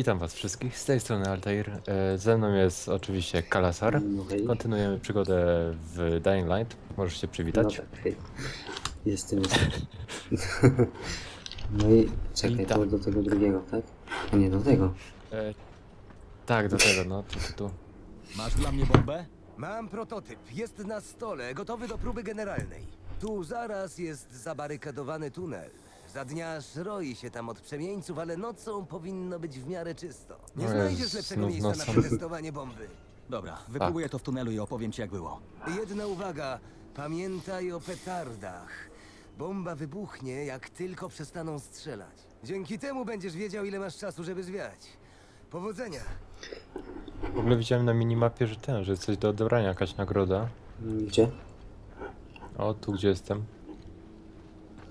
Witam was wszystkich, z tej strony Altair. E, Ze mną jest oczywiście Kalasar. Kontynuujemy przygodę w Dying Light. Możesz się No przywitać. tak, hej. Jestem, jestem. No i czekaj, I to do tego drugiego, tak? A nie, do tego. E, tak, do tego, no, tu, tu, tu. Masz dla mnie bombę? Mam prototyp. Jest na stole, gotowy do próby generalnej. Tu zaraz jest zabarykadowany tunel. Za dnia roi się tam od przemieńców, ale nocą powinno być w miarę czysto. Nie No znajdziesz jest lepszego znów miejsca na przetestowanie bomby. Dobra, wypróbuję to w tunelu i opowiem ci jak było. Jedna uwaga. Pamiętaj o petardach. Bomba wybuchnie, jak tylko przestaną strzelać. Dzięki temu będziesz wiedział, ile masz czasu, żeby zwiać. Powodzenia! W ogóle widziałem na minimapie, że ten, że jest coś do odebrania, jakaś nagroda. Gdzie? O, tu gdzie jestem.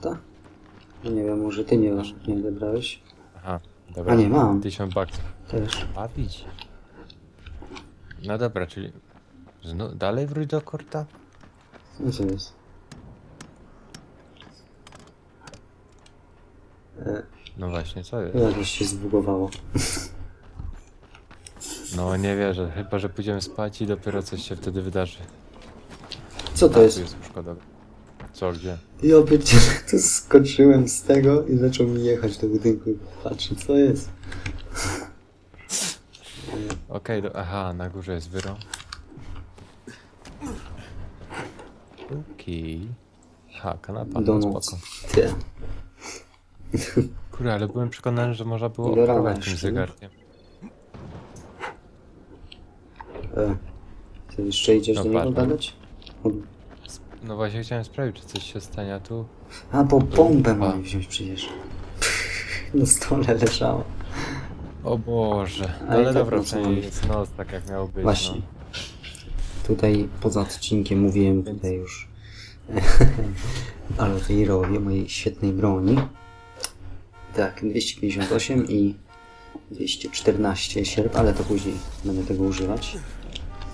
Ta? No nie wiem, może ty nie, nie odebrałeś? Aha, dobra. A nie, mam. 1000 baksów. Też. A widzi. No dobra, czyli... Zno, dalej wróć do korta? No co jest? E, No właśnie, co jest? jakieś się zbugowało. No nie wierzę, chyba że pójdziemy spać i dopiero coś się wtedy wydarzy. Co A, to tu jest? jest łóżko, dobra. Co, gdzie? Ja pierdzielę, to skoczyłem z tego i zaczął mi jechać do budynku. Patrzę, co jest? Okej, do... aha, na górze jest wyro. Okej. Ha, kanapa, no Donut. spoko. Ty. Kurde, ale byłem przekonany, że można było Do rana tym jeszcze, nie? zegarkiem. E, ty jeszcze idziesz No do niego patrz, gadać? No właśnie chciałem sprawdzić, czy coś się stanie, a tu... A, bo bombę A. mam wziąć przecież. Na stole leżała. O Boże. No ale tak dobra, noc przynajmniej jest noc, tak jak miało być, Właśnie. no. Tutaj poza odcinkiem mówiłem tutaj już Alveirowi mojej świetnej broni. Tak, 258 i 214 sierp, ale to później będę tego używać.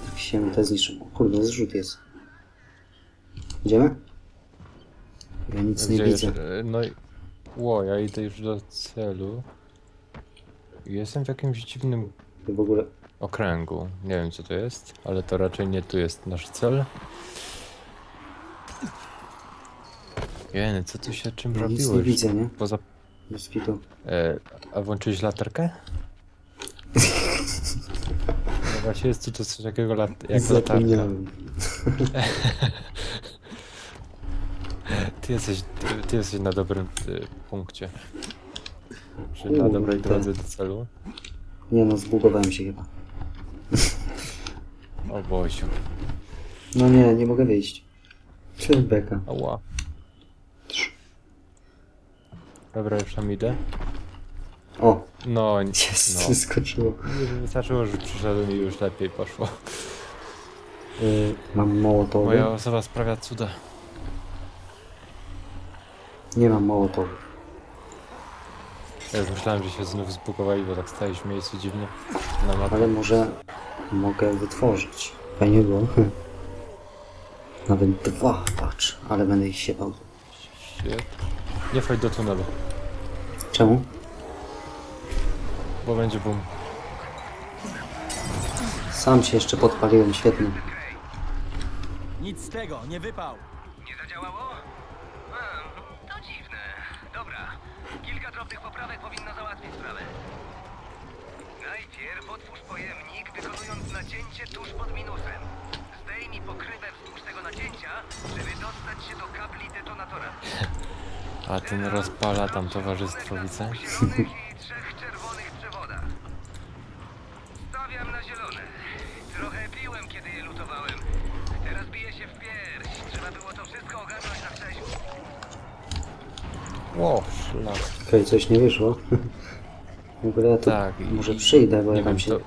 Jak się te zniszczą. O Kurde, zrzut jest. Idziemy? Ja nic nie Gdzie widzę. E, No i... Ło, ja idę już do celu. Jestem w jakimś dziwnym Ty w ogóle... okręgu. Nie wiem co to jest, ale to raczej nie tu jest nasz cel. Jeny, co tu się czym robiło? nic nie już? widzę, nie? Poza... Bez kitu. E, a włączyłeś latarkę? No właśnie jest tu coś takiego lat, jak latarka. Zapomniałem. Ty jesteś, ty, ty jesteś na dobrym y, punkcie. Czy na Kurde. dobrej drodze do celu? Nie no, zbugowałem się chyba. O Boziu. No nie, nie mogę wyjść. Czy beka? Ała. Dobra, już tam idę. O, No, n- jest, no. wyskoczyło. Wystarczyło, że przyszedłem i już lepiej poszło. Y, mam mołotowy. Moja osoba sprawia cuda. Nie mam mołotowych. Ja już myślałem, że się znów zbugowali, bo tak stałeś w miejscu dziwnie. Na mapie. Ale może mogę wytworzyć. Fajnie było. Nawet dwa, patrz. Ale będę ich siepał. Shit. Nie wchodź do tunelu, Czemu? bo będzie boom. Sam się jeszcze podpaliłem, świetnie. Nic z tego, nie wypał! Nie zadziałało? Hmm, to dziwne. Dobra, kilka drobnych poprawek powinno załatwić sprawę. Najpierw otwórz pojemnik, wykonując nacięcie tuż pod minusem. Zdejmij pokrywę wzdłuż tego nacięcia, żeby dostać się do kabli detonatora. A ten rozpala tam towarzystwo, widzę. Na dwóch zielonych i trzech czerwonych przewodach. Stawiam na zielone. Trochę piłem, kiedy je lutowałem. Teraz biję się w pierś. Trzeba było to wszystko ogarnąć na wcześniej. Ło, szlak. Okej, coś nie wyszło. W ogóle ja tu Tak, i- może przyjdę, bo Nie ja tam wiem, się to...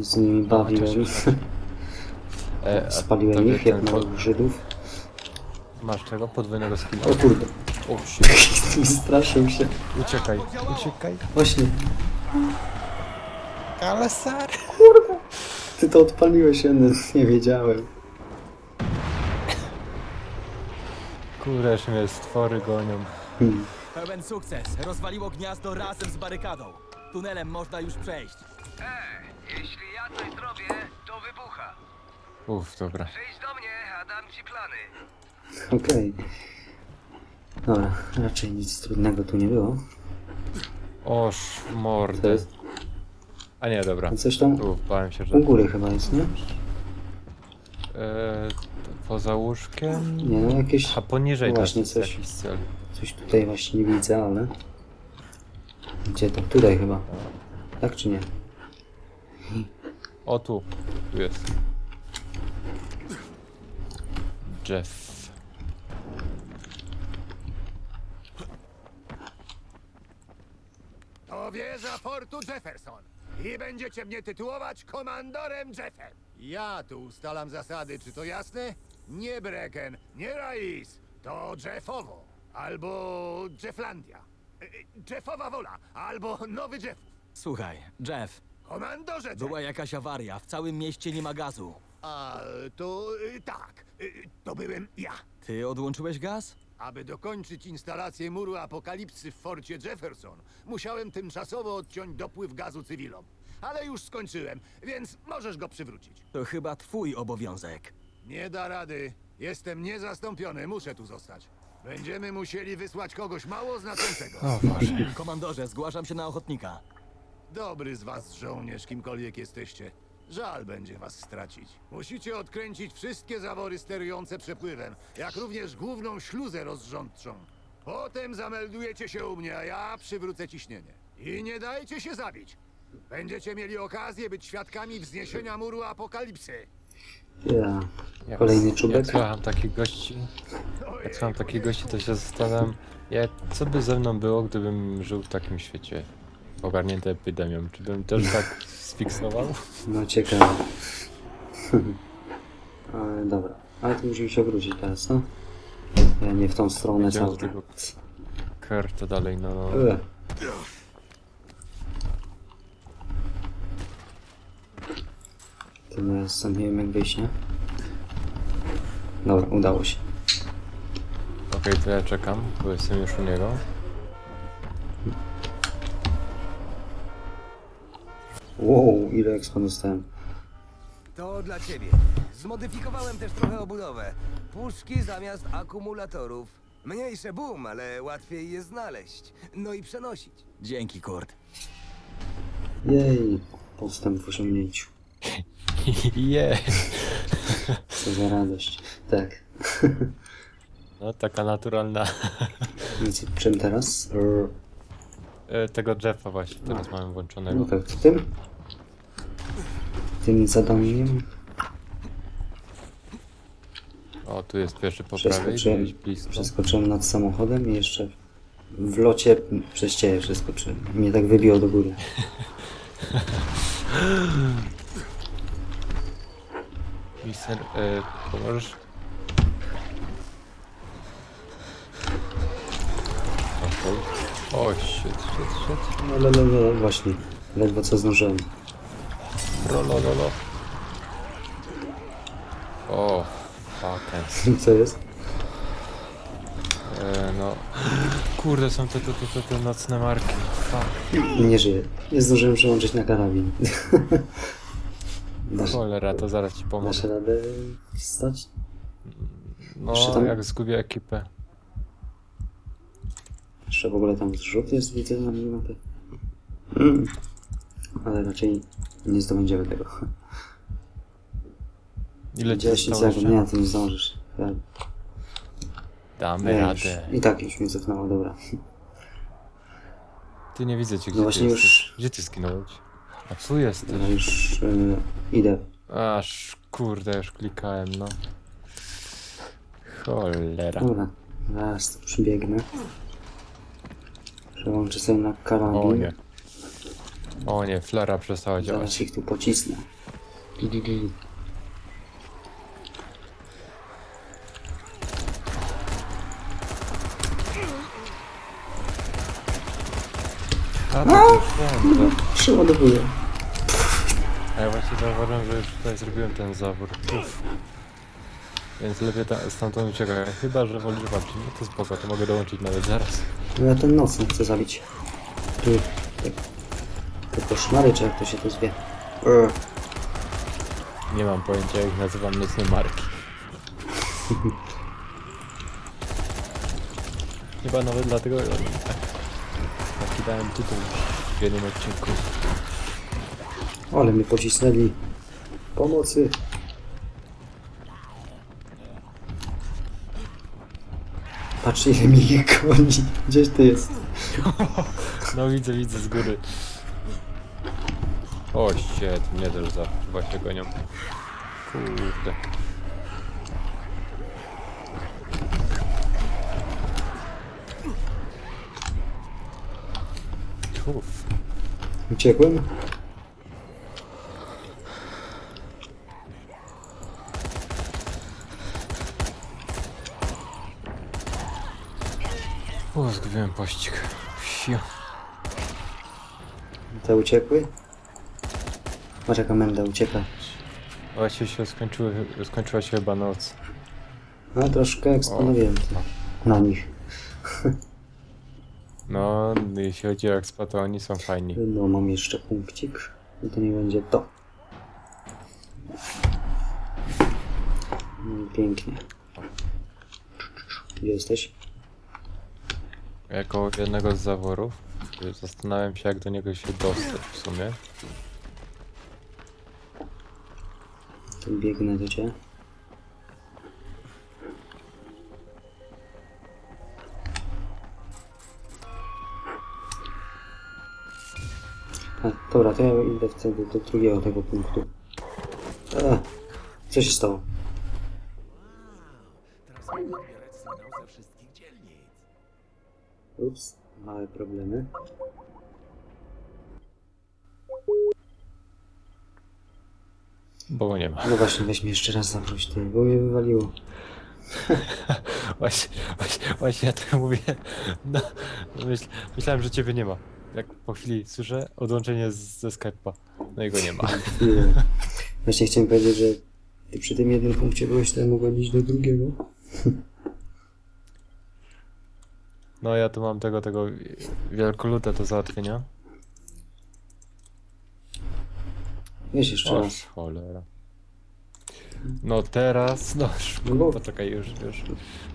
z nimi bawiłem. chociaż- E, a Spaliłem tobie ich jak ten małych Żydów. Masz czego? Podwójnego skilla? O kurde, O, shit. straszył się. Uciekaj, uciekaj. Właśnie, Kalasar! ty to odpaliłeś, ja nie wiedziałem. Kurde, aż mnie stwory gonią. Hmm. Pełen sukces, rozwaliło gniazdo razem z barykadą. Tunelem można już przejść. E, jeśli ja coś zrobię, to wybucha. Uff, dobra. Przyjdź do mnie, a dam ci plany. Okej. Dobra, raczej nic trudnego tu nie było. Oż, To mordę. jest A nie, dobra. coś tam Uff, bałem się, że... u góry chyba jest, nie? E, poza łóżkiem... Nie, no jakieś... A poniżej No też właśnie, jest coś- jakiś cel. Coś tutaj właśnie nie widzę, ale... Gdzie to? Tutaj chyba. Tak czy nie? O, tu. Tu jest. Jeff. To wieża fortu Jefferson. I będziecie mnie tytułować komandorem Jeffem. Ja tu ustalam zasady, czy to jasne? Nie Brecken, nie Rais. To Jeffowo. Albo Jefflandia. E, e, Jeffowa wola. Albo Nowy Jeff. Słuchaj, Jeff, Komandorze była jakaś awaria. W całym mieście nie ma gazu. A to y, tak. Y, to byłem ja. Ty odłączyłeś gaz? Aby dokończyć instalację muru apokalipsy w forcie Jefferson, musiałem tymczasowo odciąć dopływ gazu cywilom. Ale już skończyłem, więc możesz go przywrócić. To chyba twój obowiązek. Nie da rady. Jestem niezastąpiony, muszę tu zostać. Będziemy musieli wysłać kogoś mało znaczącego. O Boże. Komandorze, zgłaszam się na ochotnika. Dobry z was żołnierz, kimkolwiek jesteście. Żal będzie was stracić. Musicie odkręcić wszystkie zawory sterujące przepływem, jak również główną śluzę rozrządczą. Potem zameldujecie się u mnie, a ja przywrócę ciśnienie. I nie dajcie się zabić. Będziecie mieli okazję być świadkami wzniesienia muru apokalipsy. Ja. Kolejny czubek. słucham takich gości, jak słucham takich gości, to się zastanawiam, jak, co by ze mną było, gdybym żył w takim świecie ogarnięty epidemią. Czy bym też tak sfiksował? No ciekawe. Ale dobra. Ale to musimy się wrócić teraz, no? Ja nie w tą stronę Idziemy cały do tego dalej, no. E. To my sam nie wiem jak wyjść, nie? Dobra, udało się. Okej, to ja czekam, bo jestem już u niego. Wow, ile ekspo dostałem. To dla ciebie. Zmodyfikowałem też trochę obudowę. Puszki zamiast akumulatorów. Mniejsze boom, ale łatwiej je znaleźć. No i przenosić. Dzięki, Kurt. Jej, postęp w osiągnięciu. Je. Co za radość. Tak. No, taka naturalna. I co, czym teraz? Er, E, Tego Jeffa właśnie teraz mamy włączonego. No tak, w tym? Tym zadaniem O, tu jest pierwszy po prawej, przeskoczyłem, blisko. przeskoczyłem nad samochodem i jeszcze w locie przez ciebie przeskoczyłem. Mnie tak wybiło do góry. Mister, e, pomożesz? O, shit, shit, shit. No, no, no, no, właśnie. Ledwo co zdążyłem. Rolololo. O, fucking. Co jest? E, no. Kurde, są te, te, te, te, te nocne marki. Fuck. Nie żyję. Nie zdążyłem przełączyć na karabin. dasz, Cholera, to zaraz ci dasz pomogę. radę wstać? No, Jeszcze tam- jak zgubię ekipę. Jeszcze w ogóle tam zrzut jest, widzę na minimapie. Mm. Ale raczej nie zdobędziemy tego. Ile ci 10 zostało jeszcze? nie, ty nie zdążysz. Ja, Damy nie, już, radę. I tak już mnie cofnęło, dobra. Ty nie widzę cię, gdzie No właśnie ty już- jesteś. Gdzie ty zginąłeś? A tu jesteś. Ja już y, idę. Aż kurde, już klikałem, no. Cholera. Dobra, zaraz tu przybiegnę. Przełączę sobie na karabin. O nie. O nie, flera przestała działać. Zaraz ich tu pocisnę. Di, di, di. A, to że... Przeładowuję. A ja właśnie zauważyłem, że już tutaj zrobiłem ten zawór. Uf. Więc lepiej ta, stamtąd uciekać. Chyba, że wolisz walczyć. No to spoko, to mogę dołączyć nawet zaraz. No ja ten nocny chcę zabić. Tu. Te koszmary, czy jak to się to zwie? Ugh. Nie mam pojęcia jak nazywam nocne marki. Chyba nawet dlatego tak, taki dałem tytuł w jednym odcinku. Ale mnie pocisnęli. Pomocy. Patrz ile mi ich goni. Gdzieś ty jest? No widzę, widzę z góry. O shit, mnie też za właśnie gonią. Kurde. Uf. Uciekłem? O, zgubiłem pościg. Fiu. Te uciekły? Patrz jaka menda ucieka. Właśnie się skończyły, skończyła się chyba noc. No troszkę to na nich. No, jeśli chodzi o expa, to oni są fajni. No mam jeszcze punkcik. I to nie będzie to. No i pięknie. Gdzie jesteś? Jako jednego z zaworów y, zastanawiam się, jak do niego się dostać w sumie. To biegnę do ciebie. Dobra, to ja idę wtedy do drugiego tego punktu. A, co się stało? Ups, małe problemy. Bo go nie ma. No właśnie, weź mnie jeszcze raz zaproś ty, bo mnie wywaliło. Właśnie, właśnie, właśnie ja tak mówię. No, myśl, myślałem, że ciebie nie ma. Jak po chwili słyszę odłączenie z, ze Skype'a. No i go nie ma. Nie. Właśnie chciałem powiedzieć, że ty przy tym jednym punkcie byłeś, to ja mogłem iść do drugiego. No ja tu mam tego, tego wielkolutę do załatwienia. Weź jeszcze O, raz. cholera. No teraz, no już, No bo- poczekaj, już, już,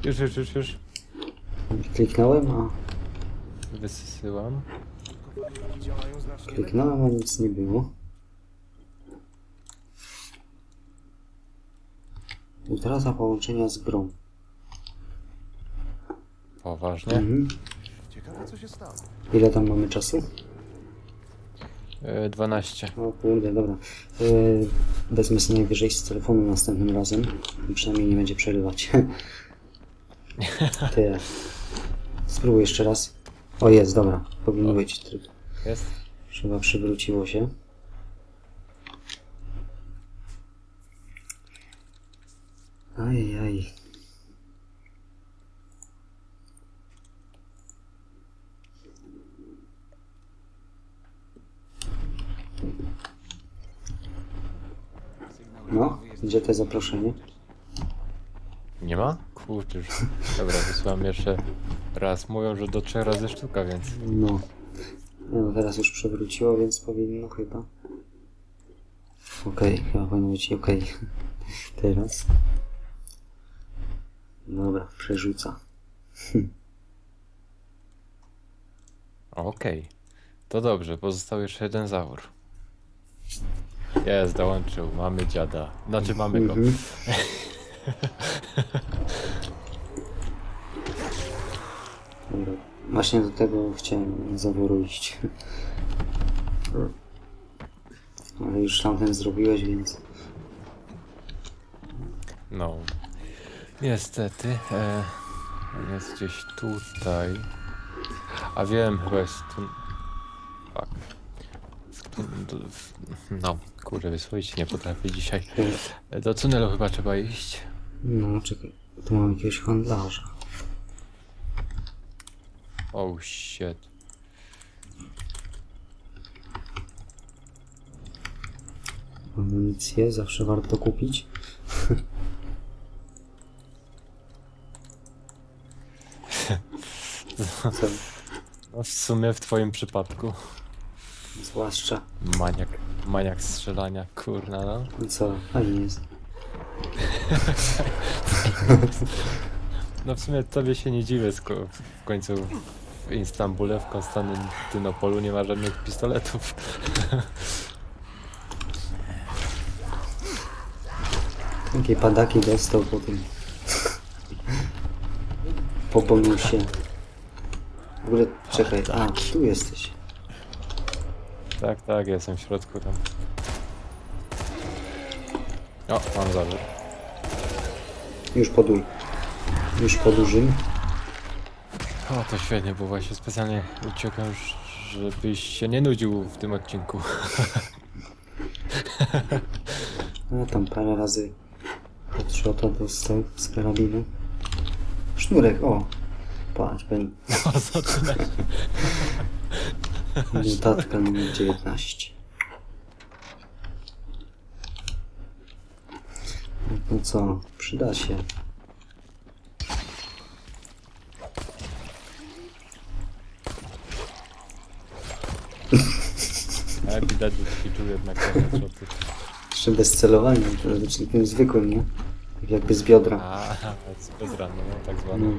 już, już, już, już. Kliknąłem, a Wysyłam. kliknąłem, a nic nie było. Utrata połączenia z grą. Poważnie. Mhm. Ciekawe, co się stało. Ile tam mamy czasu? E, 12. O kurde, dobra. Yy, wezmę sobie najwyżej z telefonu następnym razem. Przynajmniej nie będzie przerywać. Tyle. Spróbuj jeszcze raz. O jest, dobra. Powinien być tryb. Jest? Chyba przywróciło się. Ajaj. No, te zaproszenie? Nie ma? Kurczę, już. Dobra, wysyłam jeszcze raz. Mówią, że do trzech razy sztuka, więc No. No teraz już przewróciło, więc powinno chyba. Okej, chyba powinno być okej. Teraz. Dobra, przerzuca. Okej. To dobrze, pozostał jeszcze jeden zawór. Jest, dołączył. Mamy dziada. Znaczy mamy go. Mhm. Dobra. Właśnie do tego chciałem zaworu iść. Ale już tamten zrobiłeś, więc... No. Niestety. E, jest gdzieś tutaj. A wiem, chyba jest tu. Fuck. W tu, w, no, kurde, wysłowić nie potrafię dzisiaj. Do tunelu chyba trzeba iść. No, czekaj. Tu mam jakiegoś handlarza. Oh shit. Amunicję zawsze warto kupić. Co? No w sumie w twoim przypadku. Zwłaszcza. Maniak, maniak strzelania, kurna no. No co, fajnie jest. No w sumie tobie się nie dziwię, sko- w końcu w Istambule, w Konstantynopolu nie ma żadnych pistoletów. Jakie padaki dostał po tym. Po bonusie. W ogóle, czekaj, a, tu jesteś. Tak, tak, jestem w środku tam. O, mam zawór. Już po du... Już po dużym. O, to świetnie, bo właśnie specjalnie uciekam, żebyś się nie nudził w tym odcinku. No tam parę razy headshota dostał z karabinu. Sznurek, o! Patrz, ben... O, zaczyna się. Notatka numer 19. No co, przyda się. Ale widać, że ćwiczył jednak headshoty. Jeszcze bez celowania, to znaczy tym zwykłym, nie? Tak jakby z biodra. A, z bezrany, no, tak zwany. No.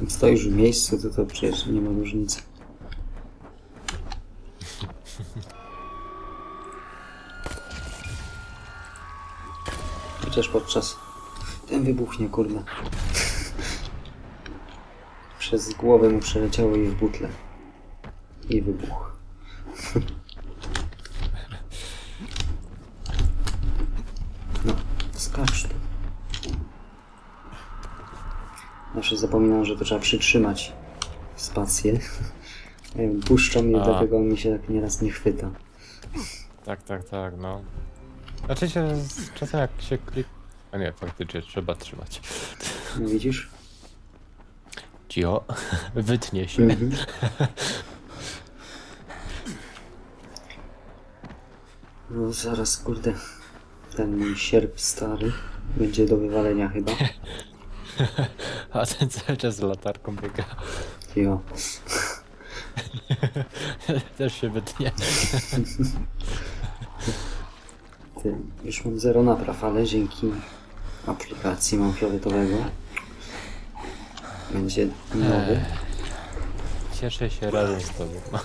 Jak stoisz w miejscu, to to przecież nie ma różnicy. Chociaż podczas... Ten wybuchnie, kurde. Przez głowę mu przeleciało i w butle. I wybuch. No, skacz tu. Zawsze zapominam, że to trzeba przytrzymać spację. Nie wiem, Puszczam je, A. dlatego mi się tak nieraz nie chwyta. Tak, tak, tak, no. Znaczy się, z- czasem jak się klik... A nie, faktycznie trzeba trzymać. No widzisz? Cio, wytnie się. Mhm. No zaraz, kurde, ten mój sierp stary będzie do wywalenia chyba. A ten cały czas z latarką biega. Jo. Też się wytnie. Ty, już mam zero napraw, ale dzięki aplikacji mam fioletowego. Będzie nowy. Cieszę się razem z tobą.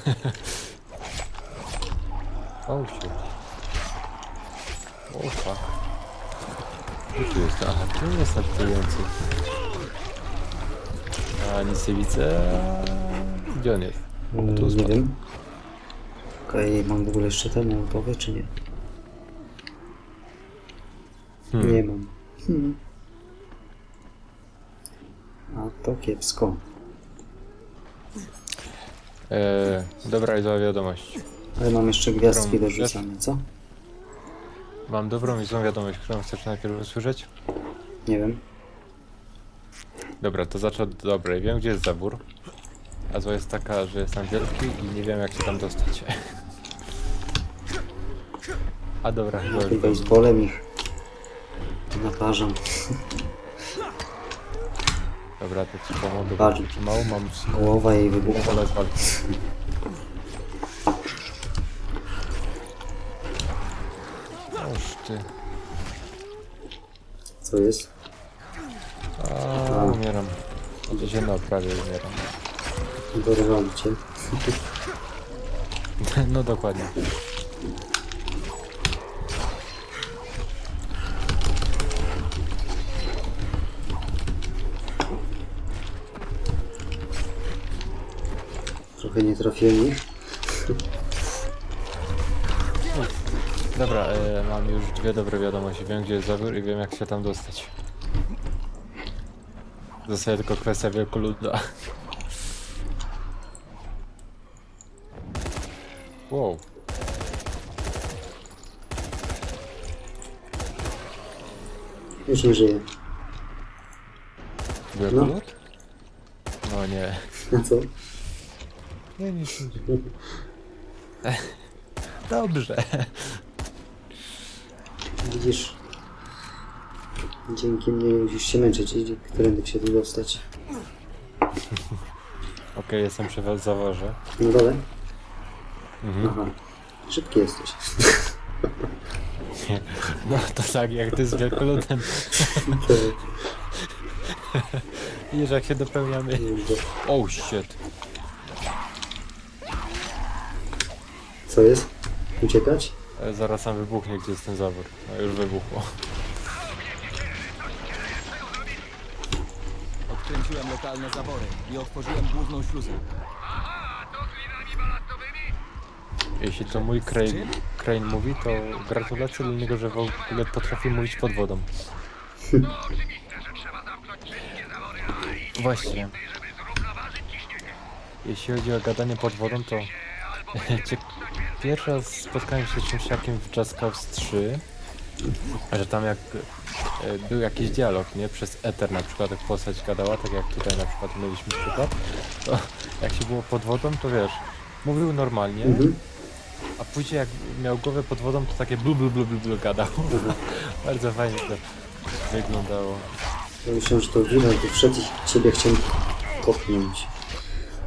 O, się. O, fuck. Gdzie tu jest? Aha, tu jest atakujący. A, nic nie widzę. Gdzie on jest? Tu nie spadł. wiem. Okej, mam w ogóle jeszcze te mołotowe, czy nie? Hmm. Nie mam. Hmm. A to kiepsko. E, dobra i zła wiadomość. Ale mam jeszcze gwiazdki do Którą rzucania, co? Mam dobrą i złą wiadomość, którą chcesz najpierw usłyszeć? Nie wiem. Dobra, to zacznę od dobrej. Wiem, gdzie jest zabór. A zła jest taka, że jest tam wielki i nie wiem, jak się tam dostać. A dobra, chyba już wiem. baseballem ich naparzam. Dobra, to ci pomogę, Patrz. bo mało mam Głowa jej wybuchła. pole walki. Oż ty. Co jest? A, umieram. No, prawie umieram. Dorwali cię. No dokładnie. Trochę nie trafiłem ich. Dobra, e, mam już dwie dobre wiadomości. Wiem, gdzie jest zabór i wiem, jak się tam dostać. Zostaje tylko kwestia wielkoluda. Wow. Już nie żyję. Wielkolud? No nie. A co? Nie, nie, nie. Dobrze. Widzisz? Dzięki mnie nie musisz się męczyć, idzie, którędy się tu dostać. Okej, jestem przy zaworze. Na dole? Mhm. Aha. Szybki jesteś. No to tak, jak ty z wielkoludem. Widzisz, jak się dopełniamy. Oh shit. Co jest? Uciekać? E, Zaraz sam wybuchnie, gdzie jest ten zawór. No już wybuchło. Lokalne zawory i otworzyłem główną śluzę. Jeśli to mój Crane, Crane mówi, to gratulacje dla niego, że w ogóle potrafi mówić pod wodą. Właśnie. Jeśli chodzi o gadanie pod wodą, to cie- pierwszy raz spotkałem się z czymś takim w Just Cause 3, że tam jak e, był jakiś dialog, nie? Przez Ether na przykład jak postać gadała, tak jak tutaj na przykład mieliśmy przykład, to jak się było pod wodą, to wiesz, mówił normalnie, Mhm. a później jak miał głowę pod wodą, to takie blu blu blu blu, blu gadał. Bardzo fajnie to wyglądało. Ja myślałem, że to widać, bo wszedł i ciebie chciałem kopnąć.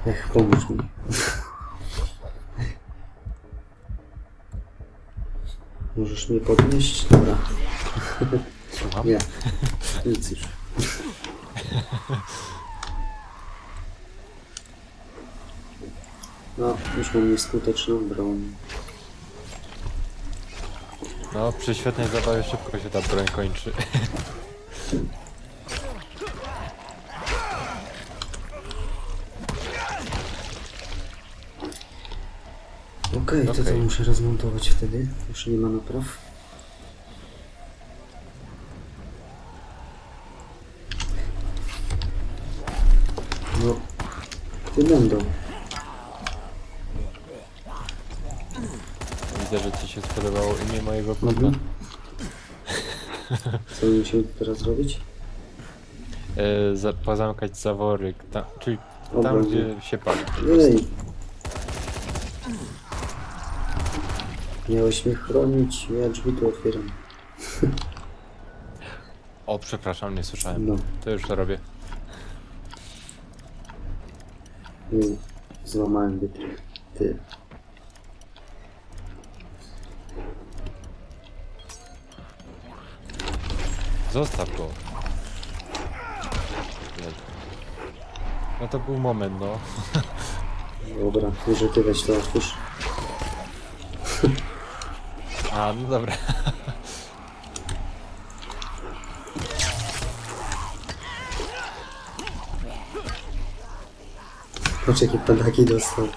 Ech, pomóż mi. Możesz mnie podnieść? Dobra. Słucham? Nie. Nic już. No, już mam nieskuteczną broń. No, przy świetnej zabawie szybko się ta broń kończy. Okej, to to Okej. muszę rozmontować wtedy. Już nie ma napraw. No, ty będą. Widzę, że ci się spodobało imię mojego kota. Mhm. Co musimy teraz zrobić? E, za, pozamykać zawory, ta, czyli tam, gdzie się pali. Ej! Miałeś mnie chronić, ja drzwi tu otwieram. O, przepraszam, nie słyszałem. No, To już to robię. złamałem wytrych. Ty. Zostaw go. No to był moment, no. Dobra, może ty weź to otwórz. A, no dobra. Patrz jakie padaki dostał.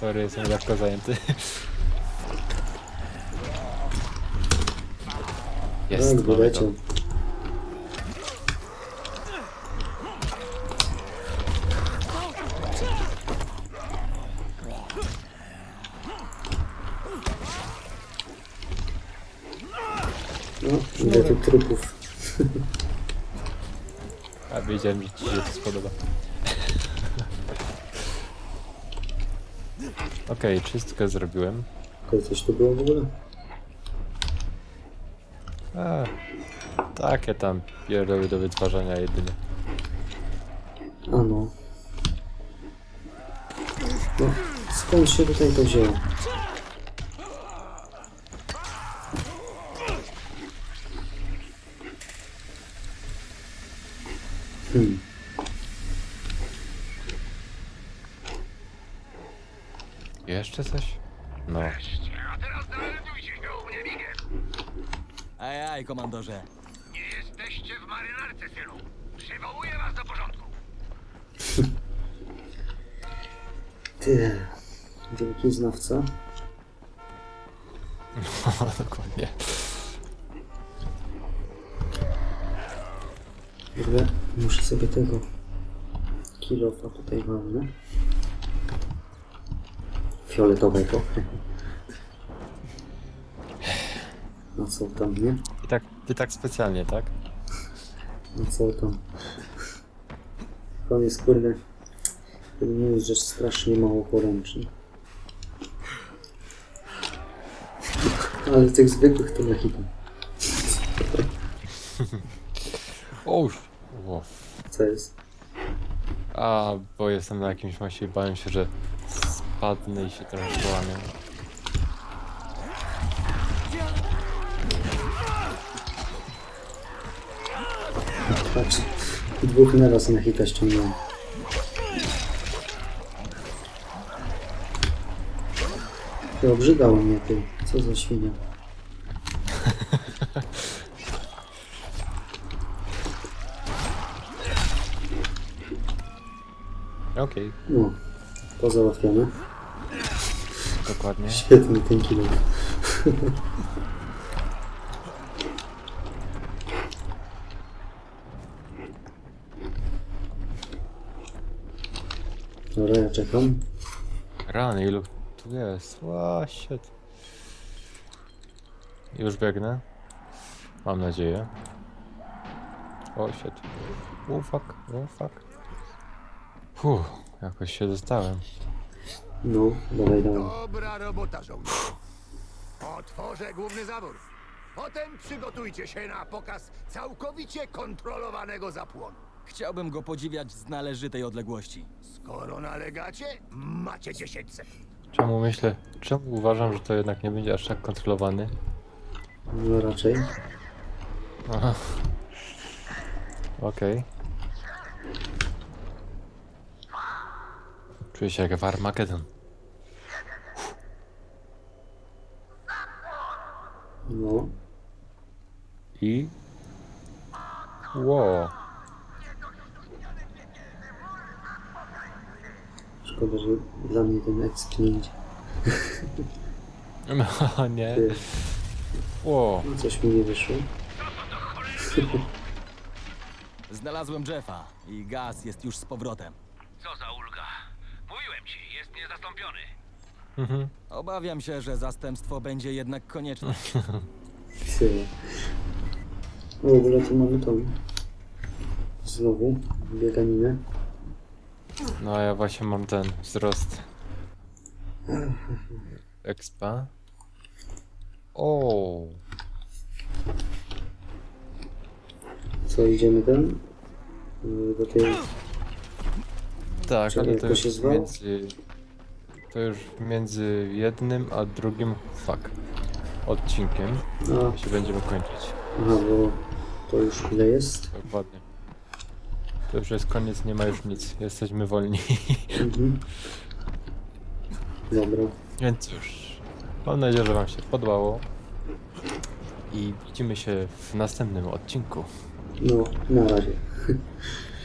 Sorry, jestem lekko zajęty. Jest, tak, mamy wyleciał. No, ile tu trupów. A wiedziałem, że ci się to spodoba. Okej, czystkę zrobiłem. Okej, coś tu było w ogóle? A, takie tam pierdoły do wytwarzania jedynie. A no. No, skąd się tutaj to wzięło? Hmm. Jeszcze coś? No. Ej, ej, komandorze. Nie jesteście w marynarce, synu. Przywołuję was do porządku. Ty, wielki znawca. Dokładnie. W ogóle muszę sobie tego kilofa tutaj walnę. Fioletowego. No co tam, nie? I tak, ty tak specjalnie, tak? No co tam? Koniec, kurde. Nie jest, że strasznie mało poręczny. Ale tych zwykłych to na hita. O. Wow. Co jest? A, bo jestem na jakimś masie i bałem się, że spadnę i się trochę połamię. Patrz, dwóch naraz na hita ściągnąłem. To obrzygało mnie ty. Co za świnia. Okej, No, to załatwione. Dokładnie. Świetny ten kilo. Dobra, ja czekam. Rany, ilu tu jest? Ła, shit. Już biegnę. Mam nadzieję. O, shit. O, fuck, o, fuck. Fuh, jakoś się dostałem. No, dawaj, dawaj. Dobra robota, żołnierzu. Otworzę główny zawór. Potem przygotujcie się na pokaz całkowicie kontrolowanego zapłonu. Chciałbym go podziwiać z należytej odległości. Skoro nalegacie, macie 10 sekund. Czemu myślę, czemu uważam, że to jednak nie będzie aż tak kontrolowany? No raczej. Aha. Okej. Czuję się jak w Armageddon. No. I... Ło. Szkoda, że dla mnie ten exp nie idzie. No nie. Ty, Ło. no coś mi nie wyszło. Znalazłem Jeffa i gaz jest już z powrotem. Co za ulga. Niezastąpiony. Mhm. Obawiam się, że zastępstwo będzie jednak konieczne. Tyle. No w ogóle tu mamy tą. Znowu bieganinę. No a ja właśnie mam ten wzrost. Expa. O. Co, idziemy ten? Yy, Do tej... Tak, Czekaj, ale jak to to już się zwało? między... To już między jednym a drugim... Fuck. Odcinkiem A, się będziemy kończyć. aha, bo to już ile jest? Dokładnie. To już jest koniec, nie ma już nic. Jesteśmy wolni. Mhm. Dobra. Więc cóż. Mam nadzieję, że wam się podobało. I widzimy się w następnym odcinku. No, na razie.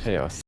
Hejos.